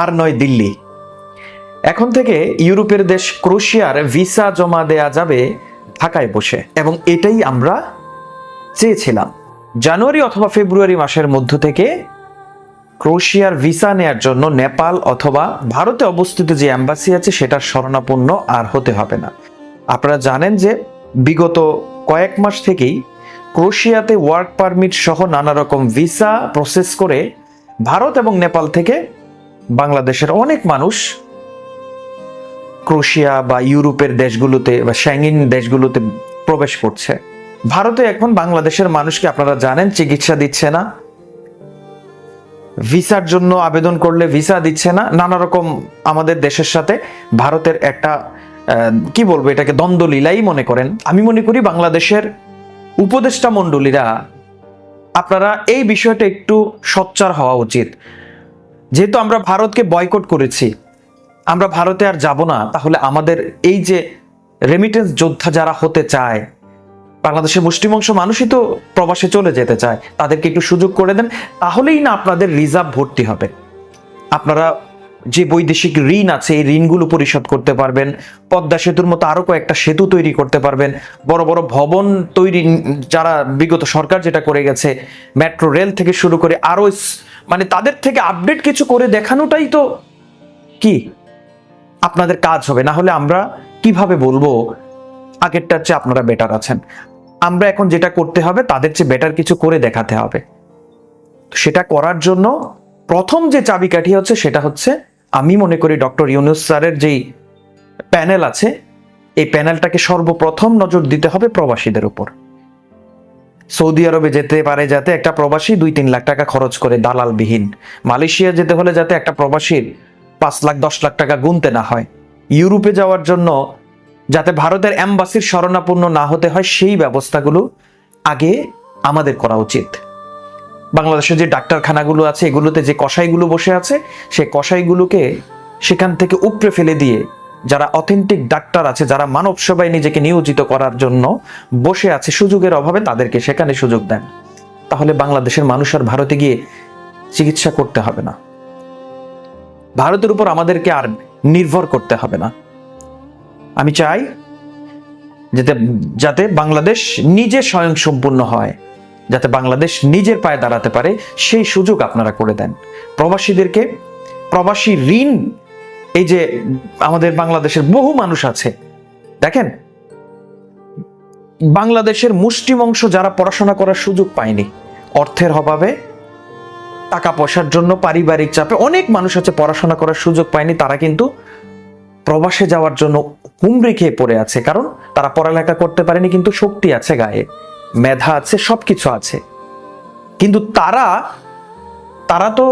আর নয় দিল্লি। এখন থেকে ইউরোপের দেশ ক্রোশিয়ার ভিসা জমা দেয়া যাবে ঢাকায় বসে। এবং এটাই আমরা চেয়েছিলাম। জানুয়ারি অথবা ফেব্রুয়ারি মাসের মধ্য থেকে ক্রোশিয়ার ভিসা নেয়ার জন্য নেপাল অথবা ভারতে অবস্থিত যে অ্যাম্বাসি আছে, সেটার শরণাপন্ন আর হতে হবে না। আপনারা জানেন যে বিগত কয়েক মাস থেকেই ক্রোশিয়াতে ওয়ার্ক পারমিট সহ নানা রকম ভিসা প্রসেস করে ভারত এবং নেপাল থেকে বাংলাদেশের অনেক মানুষ ক্রোশিয়া বা ইউরোপের দেশগুলোতে বা শ্যাঙ্গিন দেশগুলোতে প্রবেশ করছে। ভারতে এখন বাংলাদেশের মানুষকে আপনারা জানেন চিকিৎসা দিচ্ছে না? ভিসার জন্য আবেদন করলে ভিসা দিচ্ছে না? নানা রকম আমাদের দেশের সাথে ভারতের একটা কি বলব এটাকে দ্বন্দ্বলীলাই মনে করেন। আমি মনে করি বাংলাদেশের উপদেষ্টা মণ্ডলীরা, আপনারা এই বিষয়টা একটু সোচ্চার হওয়া উচিত। যেহেতু আমরা ভারতকে বয়কট করেছি, আমরা ভারতে আর যাব না, তাহলে আমাদের এই যে রেমিটেন্স যোদ্ধা যারা হতে চায়, বাংলাদেশের মুষ্টিমংশ মানুষই তো প্রবাসে চলে যেতে চায়, তাদেরকে একটু সুযোগ করে দেন, তাহলেই না আপনাদের রিজার্ভ ভর্তি হবে। আপনারা যে বৈদেশিক ঋণ আছে, এই ঋণগুলো পরিশোধ করতে পারবেন, পদ্মা সেতুর মতো আরও কয়েকটা সেতু তৈরি করতে পারবেন, বড় বড় ভবন তৈরি, যারা বিগত সরকার যেটা করে গেছে মেট্রো রেল থেকে শুরু করে আরও স- মানে তাদের থেকে আপডেট কিছু করে দেখানোটাই তো কি? আপনাদের কাজ হবে। না হলে আমরা কীভাবে বলব? আগেরটার চেয়ে আপনারা বেটার আছেন। আমরা এখন যেটা করতে হবে, তাদের চেয়ে বেটার কিছু করে দেখাতে হবে। সেটা করার জন্য প্রথম যে চাবিকাঠি হচ্ছে, সেটা হচ্ছে আমি মনে করি ডক্টর ইউনুস স্যারের যেই প্যানেল আছে, এই প্যানেলটাকে সর্বপ্রথম নজর দিতে হবে প্রবাসীদের উপর। সৌদি আরবে যেতে পারে যাতে একটা প্রবাসী দুই তিন লাখ টাকা খরচ করে দালালবিহীন। মালয়েশিয়া যেতে হলে যাতে একটা প্রবাসীর পাঁচ লাখ, দশ লাখ টাকা গুনতে না হয়। ইউরোপে যাওয়ার জন্য যাতে ভারতের অ্যাম্বাসির শরণাপন্ন না হতে হয়, সেই ব্যবস্থাগুলো আগে আমাদের করা উচিত। বাংলাদেশের যে ডাক্তারখানাগুলো আছে, এগুলোতে যে কসাইগুলো বসে আছে সেই কসাইগুলোকে সেখান থেকে উপড়ে ফেলে দিয়ে যারা অথেন্টিক ডাক্তার আছে, যারা মানব সেবায় নিজেকে নিয়োজিত করার জন্য বসে আছে, সুযোগের অভাবে তাদেরকে সেখানে সুযোগ দেন। তাহলে বাংলাদেশের মানুষ আর ভারতে গিয়ে চিকিৎসা করতে হবে না। ভারতের উপর আমাদেরকে আর নির্ভর করতে হবে না। আমি চাই যাতে যাতে বাংলাদেশ নিজে স্বয়ংসম্পূর্ণ হয়, যাতে বাংলাদেশ নিজের পায়ে দাঁড়াতে পারে, সেই সুযোগ আপনারা করে দেন। প্রবাসীদেরকে, প্রবাসী ঋণ এই যে আমাদের বাংলাদেশের বহু মানুষ আছে, দেখেন, বাংলাদেশের মুষ্টিম অংশ যারা পড়াশোনা করার সুযোগ পায়নি, অর্থের অভাবে, টাকা পয়সার জন্য পারিবারিক চাপে অনেক মানুষ আছে পড়াশোনা করার সুযোগ পায়নি, তারা কিন্তু প্রবাসে যাওয়ার জন্য হুমড়ি খেয়ে পড়ে আছে। কারণ তারা পড়ালেখা করতে পারেনি, কিন্তু শক্তি আছে গায়ে, মেধা আছে, সবকিছু আছে। কিন্তু তারা তারা তো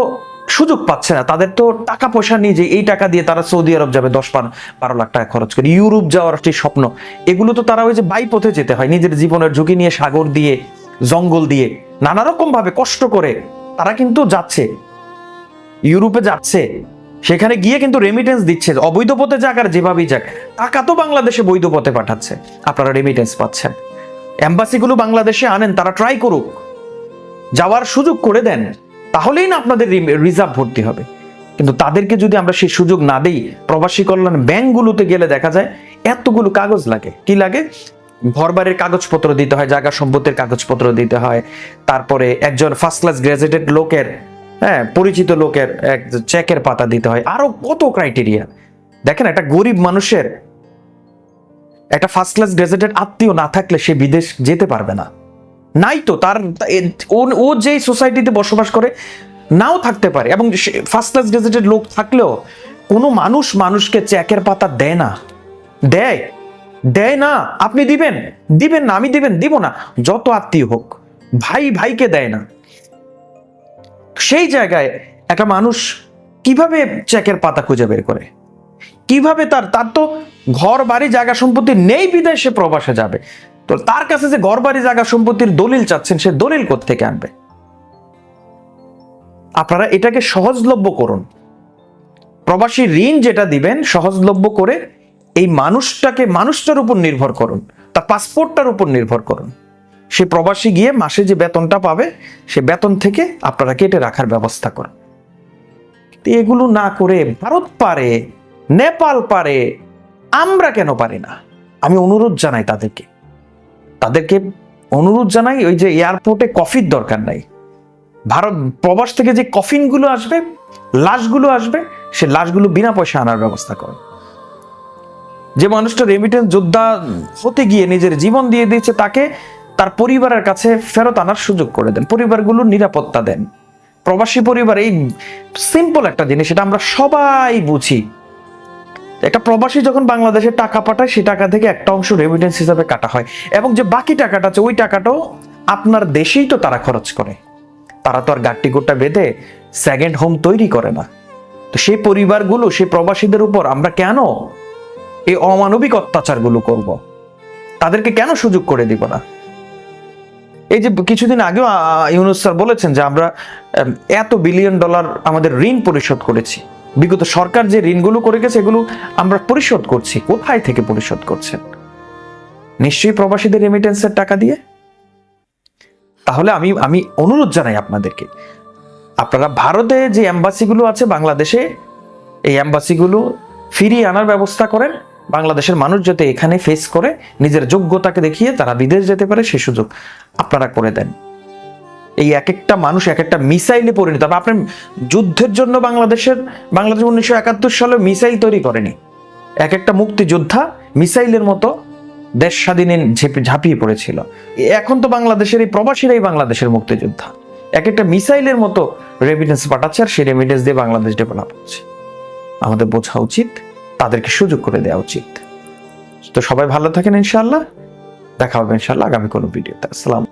সুযোগ পাচ্ছে না। তাদের তো টাকা পয়সা নিয়ে যে এই টাকা দিয়ে তারা সৌদি আরব যাবে, দশ বারো বারো লাখ টাকা খরচ করে। ইউরোপ যাওয়ার একটি স্বপ্ন, এগুলো তো তারা ওই যে বাই পথে যেতে হয়, নিজের জীবনের ঝুঁকি নিয়ে, সাগর দিয়ে, জঙ্গল দিয়ে নানা রকম ভাবে কষ্ট করে তারা কিন্তু যাচ্ছে। ইউরোপে যাচ্ছে, সেখানে গিয়ে কিন্তু রেমিটেন্স দিচ্ছে অবৈধ পথে যাক আর যেভাবেই যাক, টাকা তো বাংলাদেশে বৈধ পথে পাঠাচ্ছে, আপনারা রেমিটেন্স পাচ্ছেন। এম্বাসিগুলো বাংলাদেশে আনেন, তারা ট্রাই করুক, যাওয়ার সুযোগ করে দেন। তাহলেই না আপনাদের রিজার্ভ ভর্তি হবে। কিন্তু তাদেরকে যদি আমরা সেই সুযোগ না দেই, প্রবাসী কল্যাণ ব্যাংকগুলোতে গেলে দেখা যায় এতগুলো কাগজ লাগে। কি লাগে? ঘরবাড়ির কাগজপত্র দিতে হয়, জায়গা সম্পত্তির কাগজপত্র দিতে হয়, তারপরে একজন ফার্স্ট ক্লাস গ্রাজুয়েটেড লোকের হ্যাঁ পরিচিত লোকের এক চেকের পাতা দিতে হয়। আরও কত ক্রাইটেরিয়া দেখেন, একটা গরিব মানুষের একটা ফার্স্ট ক্লাস গ্রাজুয়েটেড আত্মীয় না থাকলে সে বিদেশ যেতে পারবে না। নাই তো, তার ও- যেই সোসাইটিতে বসবাস করে, নাও থাকতে পারে। এবং ফার্স্ট ক্লাস গ্রাজুয়েটেড লোক থাকলেও, কোনো মানুষ মানুষকে চেকের পাতা দেয় না। দেয়। দেয় না। আপনি দিবেন? দিবেন না, আমি দিবেন, দিব না। যত আত্মীয় হোক, ভাই ভাইকে দেয় না। সেই জায়গায় একটা মানুষ কীভাবে চেকের পাতা খুঁজে বের করে? কীভাবে তার তার তো ঘর, বাড়ি, জায়গা সম্পত্তি নেই বিদায় সে প্রবাসে যাবে। তো তার কাছে যে ঘর জায়গা সম্পত্তির দলিল চাচ্ছেন, সে দলিল থেকে আনবে? আপনারা এটাকে সহজলভ্য করুন। প্রবাসী ঋণ যেটা দিবেন, সহজলভ্য করে এই মানুষটাকে, মানুষটার উপর নির্ভর করুন। তার পাসপোর্টটার উপর নির্ভর করুন। সে প্রবাসী গিয়ে মাসে যে বেতনটা পাবে, সে বেতন থেকে আপনারা কেটে রাখার ব্যবস্থা করুন। এগুলো না করে ভারত পারে, নেপাল পারে, আমরা কেন পারি না? আমি অনুরোধ জানাই তাদেরকে। তাদেরকে অনুরোধ জানাই, ওই যে এয়ারপোর্টে কফির দরকার নাই। ভারত, প্রবাস থেকে যে কফিনগুলো আসবে, লাশগুলো আসবে, সে লাশগুলো বিনা পয়সা আনার ব্যবস্থা করে। যে মানুষটা রেমিটেন্স যোদ্ধা হতে গিয়ে নিজের জীবন দিয়ে দিয়েছে, তাকে তার পরিবারের কাছে ফেরত আনার সুযোগ করে দেন। পরিবারগুলো নিরাপত্তা দেন। প্রবাসী পরিবার, এই সিম্পল একটা জিনিস এটা আমরা সবাই বুঝি। একটা প্রবাসী যখন বাংলাদেশে টাকা পাঠায় সেই টাকা থেকে একটা অংশ রেমিটেন্স হিসাবে কাটা হয়। এবং যে বাকি টাকাটা আছে, ওই টাকাটাও আপনার দেশেই তো তারা খরচ করে। তারা তো আর গাট্টি গোটা বেঁধে সেকেন্ড হোম তৈরি করে না। তো সেই পরিবারগুলো, সেই প্রবাসীদের উপর আমরা কেন এই অমানবিক অত্যাচারগুলো করব? তাদেরকে কেন সুযোগ করে দিব না? এই যে কিছুদিন আগেও ইউনুস স্যার বলেছেন যে আমরা এত বিলিয়ন ডলার আমাদের ঋণ পরিশোধ করেছি। বিগত সরকার যে ঋণগুলো করে গেছে, এগুলো আমরা পরিশোধ করছি। কোথায় থেকে পরিশোধ করছেন? নিশ্চয়ই প্রবাসীদের রেমিটেন্সের টাকা দিয়ে? তাহলে আমি আমি অনুরোধ জানাই আপনাদেরকে। আপনারা ভারতে যে এম্বাসিগুলো আছে বাংলাদেশে, এই এম্বাসিগুলো ফিরিয়ে আনার ব্যবস্থা করেন। বাংলাদেশের মানুষ যাতে এখানে ফেস করে, নিজের যোগ্যতাকে দেখিয়ে তারা বিদেশ যেতে পারে, সে সুযোগ আপনারা করে দেন। এই এক একটা মানুষ এক একটা মিসাইলে পরিণত। হবে আপনার যুদ্ধের জন্য বাংলাদেশের, বাংলাদেশ উনিশশো একাত্তর সালে মিসাইল তৈরি করেনি। এক একটা মুক্তিযোদ্ধা মিসাইলের মতো দেশ স্বাধীনে ঝেপে- ঝাঁপিয়ে পড়েছিল। এখন তো বাংলাদেশের এই প্রবাসীরাই বাংলাদেশের মুক্তিযোদ্ধা। এক একটা মিসাইলের মতো রেমিটেন্স পাঠাচ্ছে আর সেই রেমিডেন্স দিয়ে বাংলাদেশ ডেভেলপ হচ্ছে। আমাদের বোঝা উচিত, তাদেরকে সুযোগ করে দেওয়া উচিত। তো সবাই ভালো থাকেন ইনশাল্লাহ দেখা হবে ইনশাল্লাহ আগামী কোনো ভিডিওতে। আসসালাম